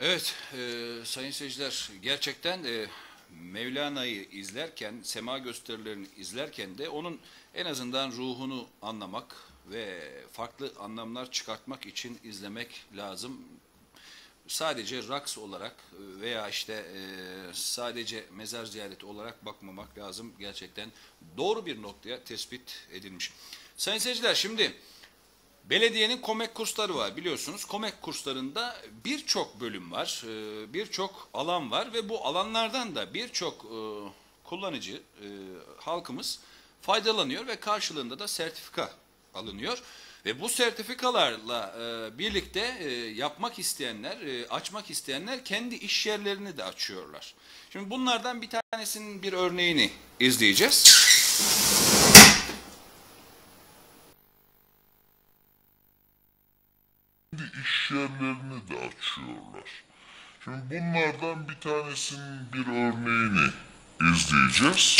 Evet, e, sayın seyirciler gerçekten e, Mevlana'yı izlerken, sema gösterilerini izlerken de onun en azından ruhunu anlamak ve farklı anlamlar çıkartmak için izlemek lazım. Sadece raks olarak veya işte e, sadece mezar ziyareti olarak bakmamak lazım. Gerçekten doğru bir noktaya tespit edilmiş. Sayın seyirciler şimdi... Belediyenin komek kursları var biliyorsunuz. Komek kurslarında birçok bölüm var, e, birçok alan var ve bu alanlardan da birçok e, kullanıcı e, halkımız faydalanıyor ve karşılığında da sertifika alınıyor. Ve bu sertifikalarla birlikte yapmak isteyenler, açmak isteyenler kendi iş yerlerini de açıyorlar. Şimdi bunlardan bir tanesinin bir örneğini izleyeceğiz. iş yerlerini de açıyorlar. Şimdi bunlardan bir tanesinin bir örneğini izleyeceğiz.